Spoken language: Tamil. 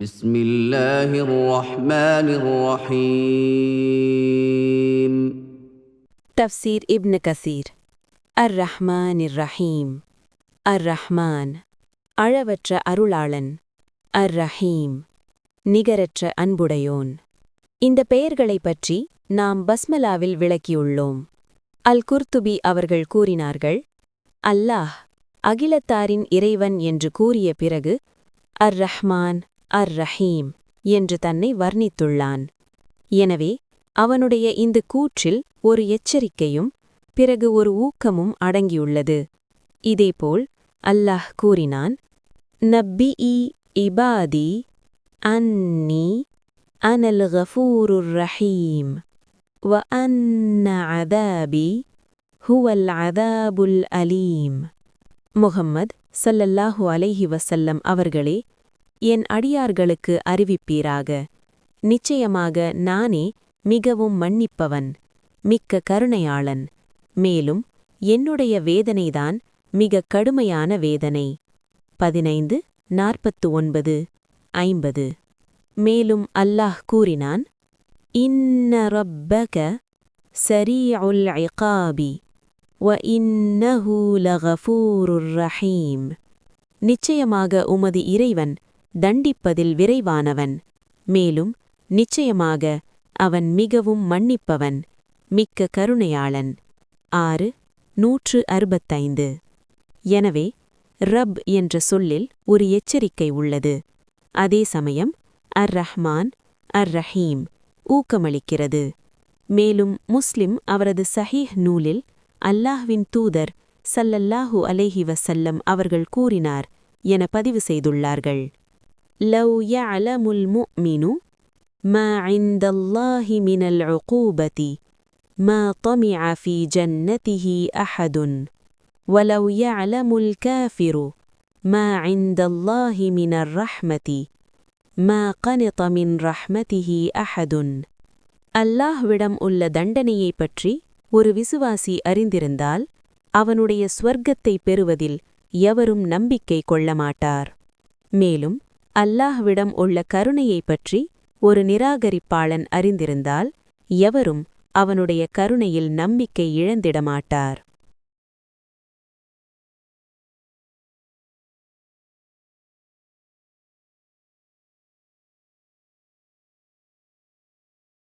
بسم الله الرحمن الرحيم தஃப்சீர் இப்னு கசீர் அர் ரஹ்மான் இர் ரஹீம் அர் ரஹ்மான் அளவற்ற அருளாளன் அர் ரஹீம் நிகரற்ற அன்புடையோன் இந்த பெயர்களைப் பற்றி நாம் பஸ்மலாவில் விளக்கியுள்ளோம் அல் குர்துபி அவர்கள் கூறினார்கள் அல்லாஹ் அகிலத்தாரின் இறைவன் என்று கூறிய பிறகு அர் ரஹ்மான் அர் ரஹீம் என்று தன்னை வர்ணித்துள்ளான். எனவே அவனுடைய இந்த கூற்றில் ஒரு எச்சரிக்கையும் பிறகு ஒரு ஊக்கமும் அடங்கியுள்ளது. இதேபோல் அல்லாஹ் கூறினான் நப்பிஇ இபாதி அன்னி அனல் கஃபூருர் ரஹீம் வ அன்ன அதாபி ஹுவல் அதாபுல் அலீம். முகம்மது சல்லல்லாஹு அலைஹி வசல்லம் அவர்களே என் அடியார்களுக்கு அறிவிப்பீராக. நிச்சயமாக நானே மிகவும் மன்னிப்பவன் மிக்க கருணையாளன். மேலும் என்னுடைய வேதனைதான் மிக கடுமையான வேதனை. பதினைந்து நாற்பத்து ஒன்பது ஐம்பது. மேலும் அல்லாஹ் கூறினான் இன்ன ரப்பக சரீஉல் இகாபி. வ இன்னஹு லகஃபூருர் ரஹீம் நிச்சயமாக உமது இறைவன் தண்டிப்பதில் விரைவானவன். மேலும் நிச்சயமாக அவன் மிகவும் மன்னிப்பவன் மிக்க கருணையாளன். ஆறு நூற்று அறுபத்தைந்து. எனவே ரப் என்ற சொல்லில் ஒரு எச்சரிக்கை உள்ளது. அதே சமயம் அர் ரஹ்மான் அர் ரஹீம் ஊக்கமளிக்கிறது. மேலும் முஸ்லிம் அவரது சஹீஹ் நூலில் அல்லாஹ்வின் தூதர் சல்லல்லாஹு அலைஹி வசல்லம் அவர்கள் கூறினார் என பதிவு செய்துள்ளார்கள் லவ் யஅலமுல் முஃமினு ما عند الله من العقوبة ما طمع في جنته أحد ولو يعلم الكافر ما عند الله من الرحمة ما قنط من رحمته أحد அல்லாஹ்விடம் உள்ள தண்டனையைப் பற்றி ஒரு விசுவாசி அறிந்திருந்தால் அவனுடைய ஸ்வர்க்கத்தை பெறுவதில் எவரும் நம்பிக்கை கொள்ளமாட்டார். மேலும் அல்லாஹ்விடம் உள்ள கருணையைப் பற்றி ஒரு நிராகரிப்பாளன் அறிந்திருந்தால் எவரும் அவனுடைய கருணையில் நம்பிக்கை இழந்திடமாட்டார்.